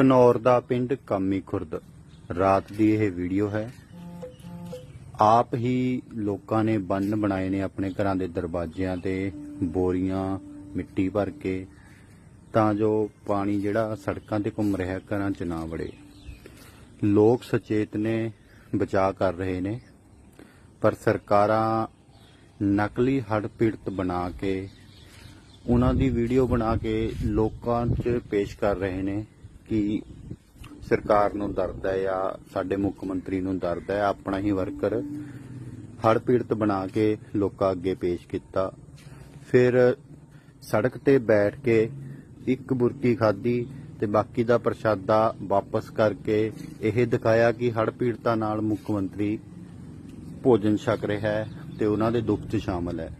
ਘਨੌਰ ਦਾ ਪਿੰਡ ਕਾਮੀ ਖੁਰਦ। ਰਾਤ ਦੀ ਇਹ ਵੀਡੀਓ ਹੈ। ਆਪ ਹੀ ਲੋਕਾਂ ਨੇ ਬੰਨ ਬਣਾਏ ਨੇ ਆਪਣੇ ਘਰਾਂ ਦੇ ਦਰਵਾਜ਼ਿਆਂ ਤੇ ਬੋਰੀਆਂ ਮਿੱਟੀ ਭਰ ਕੇ, ਤਾਂ ਜੋ ਪਾਣੀ ਜਿਹੜਾ ਸੜਕਾਂ ਤੇ ਘੁੰਮ ਰਿਹਾ ਘਰਾਂ 'ਚ ਨਾ ਵੜੇ। ਲੋਕ ਸੁਚੇਤ ਨੇ ਬਚਾਅ ਕਰ ਰਹੇ ਨੇ। ਪਰ ਸਰਕਾਰਾਂ ਨਕਲੀ ਹੜ ਪੀੜਤ ਬਣਾ ਕੇ, ਉਹਨਾਂ ਦੀ ਵੀਡੀਓ ਬਣਾ ਕੇ ਲੋਕਾਂ 'ਚ ਪੇਸ਼ ਕਰ ਰਹੇ ਨੇ। ਕਿ ਸਰਕਾਰ ਨੂੰ ਦਰਦ ਹੈ ਜਾਂ ਸਾਡੇ ਮੁੱਖ ਮੰਤਰੀ ਨੂੰ ਦਰਦ ਹੈ, ਆਪਣਾ ਹੀ ਵਰਕਰ ਹੜ ਪੀੜਤ ਬਣਾ ਕੇ ਲੋਕਾਂ ਅੱਗੇ ਪੇਸ਼ ਕੀਤਾ। ਫਿਰ ਸੜਕ ਤੇ ਬੈਠ ਕੇ ਇੱਕ ਬੁਰਕੀ ਖਾਧੀ ਤੇ ਬਾਕੀ ਦਾ ਪ੍ਰਸ਼ਾਦਾ ਵਾਪਸ ਕਰਕੇ ਇਹ ਦਿਖਾਇਆ ਕਿ ਹੜ ਪੀੜਤਾਂ ਨਾਲ ਮੁੱਖ ਮੰਤਰੀ ਭੋਜਨ ਛਕ ਰਿਹਾ ਹੈ ਤੇ ਉਹਨਾਂ ਦੇ ਦੁੱਖ 'ਚ ਸ਼ਾਮਲ ਹੈ।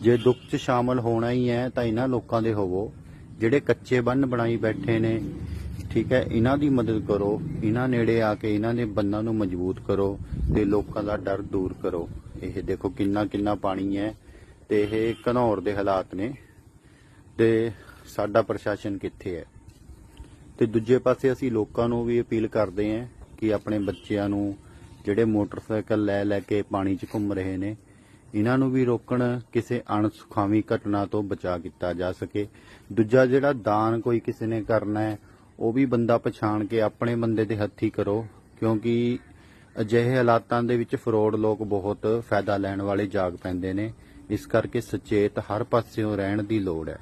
ਜੇ ਦੁੱਖ 'ਚ ਸ਼ਾਮਲ ਹੋਣਾ ਹੀ ਹੈ ਤਾਂ ਇਹਨਾਂ ਲੋਕਾਂ ਦੇ ਹੋਵੋ। ਜਿਹੜੇ ਕੱਚੇ ਬੰਨ ਬਣਾਈ ਬੈਠੇ ਨੇ, ਠੀਕ ਹੈ, ਇਹਨਾਂ ਦੀ ਮਦਦ ਕਰੋ, ਇਹਨਾਂ ਨੇੜੇ ਆ ਕੇ ਇਹਨਾਂ ਦੇ ਬੰਨਾਂ ਨੂੰ ਮਜ਼ਬੂਤ ਕਰੋ ਤੇ ਲੋਕਾਂ ਦਾ ਡਰ ਦੂਰ ਕਰੋ। ਇਹ ਦੇਖੋ ਕਿੰਨਾ ਕਿੰਨਾ ਪਾਣੀ ਹੈ ਤੇ ਇਹ ਘਨੌਰ ਦੇ ਹਾਲਾਤ ਨੇ ਤੇ ਸਾਡਾ ਪ੍ਰਸ਼ਾਸਨ ਕਿੱਥੇ ਹੈ? ਤੇ ਦੂਜੇ ਪਾਸੇ ਅਸੀਂ ਲੋਕਾਂ ਨੂੰ ਵੀ ਅਪੀਲ ਕਰਦੇ ਹਾਂ ਕਿ ਆਪਣੇ ਬੱਚਿਆਂ ਨੂੰ ਜਿਹੜੇ ਮੋਟਰਸਾਈਕਲ ਲੈ ਲੈ ਕੇ ਪਾਣੀ 'ਚ ਘੁੰਮ ਰਹੇ ਨੇ ਇਹਨਾਂ ਨੂੰ ਵੀ ਰੋਕਣ, ਕਿਸੇ ਅਣਸੁਖਾਵੀ ਘਟਨਾ ਤੋਂ ਬਚਾ ਕੀਤਾ ਜਾ ਸਕੇ। ਦੂਜਾ ਜਿਹੜਾ ਦਾਨ ਕੋਈ ਕਿਸੇ ਨੇ ਕਰਨਾ ਹੈ, ਉਹ ਵੀ ਬੰਦਾ ਪਛਾਣ ਕੇ ਆਪਣੇ ਬੰਦੇ ਦੇ ਹੱਥੀ ਕਰੋ, ਕਿਉਂਕਿ ਅਜਿਹੇ ਹਾਲਾਤਾਂ ਦੇ ਵਿੱਚ ਫਰੋਡ ਲੋਕ ਬਹੁਤ ਫਾਇਦਾ ਲੈਣ ਵਾਲੇ ਜਾਗ ਪੈਂਦੇ ਨੇ। ਇਸ ਕਰਕੇ ਸੁਚੇਤ ਹਰ ਪਾਸਿਓਂ ਰਹਿਣ ਦੀ ਲੋੜ ਹੈ।